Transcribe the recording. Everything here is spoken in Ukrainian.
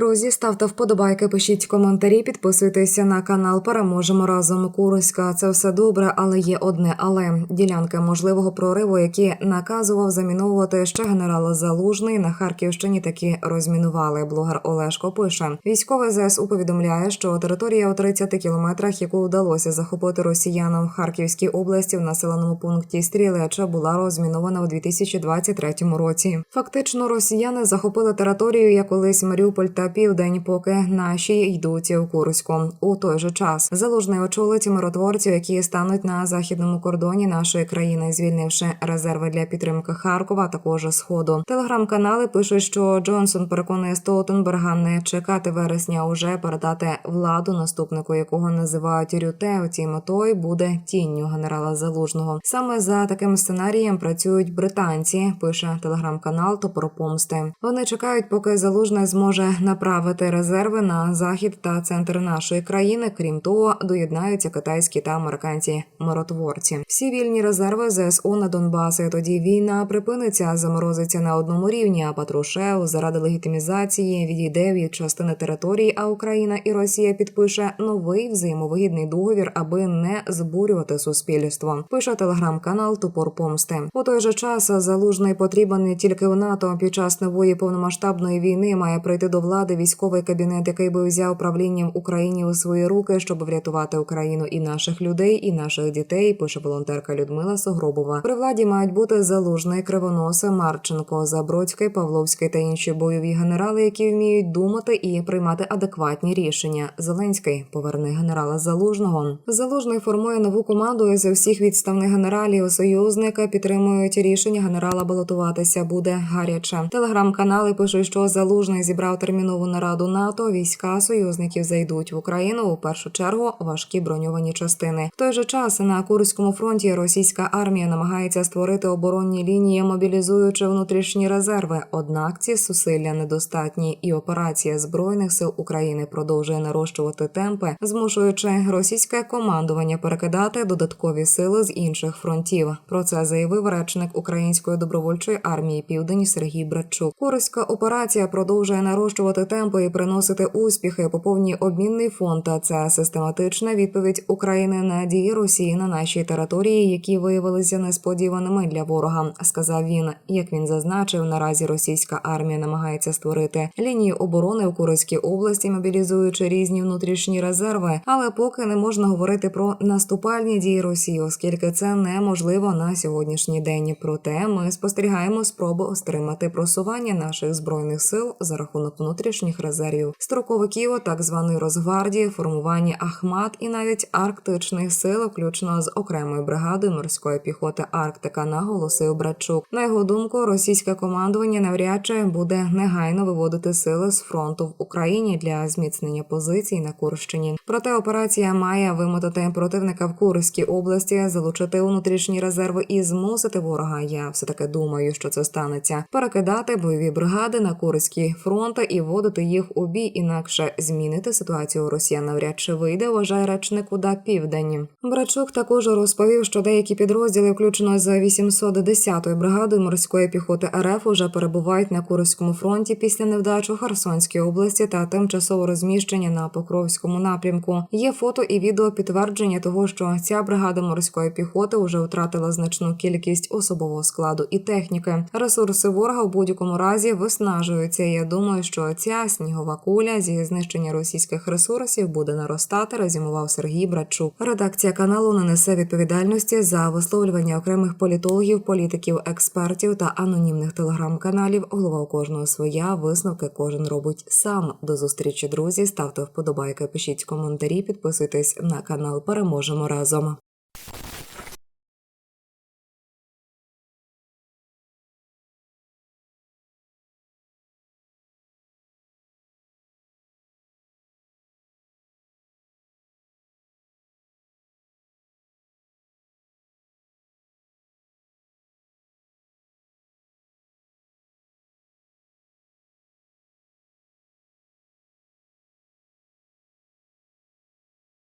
Друзі, ставте вподобайки, пишіть коментарі, підписуйтеся на канал. Переможемо разом. Курська. Це все добре, але є одне але ділянки можливого прориву, які наказував заміновувати ще генерал Залужний на Харківщині. Таки розмінували. Блогер Олешко пише: військовий ЗСУ повідомляє, що територія у 30 кілометрах, яку вдалося захопити росіянам в Харківській області в населеному пункті Стрілеча, була розмінована у 2023 році. Фактично, росіяни захопили територію, як колись Маріуполь та Південь, поки наші йдуть в Курську. У той же час залужний очолить миротворців, які стануть на західному кордоні нашої країни, звільнивши резерви для підтримки Харкова, також сходу. Телеграм-канали пишуть, що Джонсон переконує Столтенберга не чекати вересня, уже передати владу наступнику, якого називають Рюте. Втім, той буде тінню генерала Залужного. Саме за таким сценарієм працюють британці. Пише телеграм-канал Топор Помсти. Вони чекають, поки залужний зможе направити резерви на захід та центр нашої країни. Крім того, доєднаються китайські та американці миротворці. Всі вільні резерви ЗСУ на Донбасі. Тоді війна припиниться, заморозиться на одному рівні. А Патрушев заради легітимізації відійде від частини території. А Україна і Росія підпише новий взаємовигідний договір, аби не збурювати суспільство. Пише телеграм-канал Тупор Помсти. У той же час залужний потрібен не тільки в НАТО. Під час нової повномасштабної війни має прийти до влади військовий кабінет, який би взяв правління Україні у свої руки, щоб врятувати Україну і наших людей, і наших дітей. Пише волонтерка Людмила Согробова. При владі мають бути залужний кривоноса Марченко, Забродський, Павловський та інші бойові генерали, які вміють думати і приймати адекватні рішення. Зеленський поверне генерала Залужного. Залужний формує нову команду із всіх відставних генералів. Союзника підтримують рішення генерала балотуватися. Буде гаряче. Телеграм-канали пишуть, що залужний зібрав термінову нараду НАТО. Війська союзників зайдуть в Україну у першу чергу важкі броньовані частини. В той же час на Курському фронті російська армія намагається створити оборонні лінії, мобілізуючи внутрішні резерви. Однак ці зусилля недостатні, і операція збройних сил України продовжує нарощувати темпи, змушуючи російське командування перекидати додаткові сили з інших фронтів. Про це заявив речник Української добровольчої армії Південь Сергій Братчук. Курська операція продовжує нарощувати темпи і приносити успіхи. Поповнює обмінний фонд. Та це систематична відповідь України на дії Росії на нашій території, які виявилися несподіваними для ворога. Сказав він. Як він зазначив, наразі російська армія намагається створити лінію оборони у Курській області, мобілізуючи різні внутрішні резерви, але поки не можна говорити про наступальні дії Росії, оскільки це неможливо на сьогоднішній день. Проте ми спостерігаємо спроби стримати просування наших збройних сил за рахунок внутрішніх резервів, строковиків, так званої Росгвардії, формування Ахмат і навіть арктичних сил, включно з окремою бригадою морської піхоти Арктика, наголосив Братчук. На його думку, російське командування навряд чи буде негайно виводити сили з фронту в Україні для зміцнення позицій на Курщині. Проте операція має вимотати противника в Курській області, залучити внутрішні резерви і змусити ворога. Я все таки думаю, що це станеться. Перекидати бойові бригади на Курський фронт і вводити їх у бій, інакше змінити ситуацію Росія навряд чи вийде. Вважає речник УДА Південь. Брачук також розповів, що деякі підрозділи, включно з 810-ї бригадою морської піхоти РФ, уже перебувають на Курському фронті після невдач у Херсонській області та тимчасово розміщення на Покровському напрямку. Є фото і відео підтвердження того, що ця бригада морської піхоти вже втратила значну кількість особового складу і техніки. Ресурси ворога в будь-якому разі виснажуються. Я думаю, що ця снігова куля зі знищення російських ресурсів буде наростати. Резюмував Сергій Братчук. Редакція каналу не несе відповідальності за висловлювання окремих політологів, політиків, експертів та анонімних телеграм-каналів. Голова у кожного своя висновки кожен робить сам. До зустрічі, друзі. Ставте вподобайки, пишіть коментарі, підписуйтесь на канал. Переможемо разом.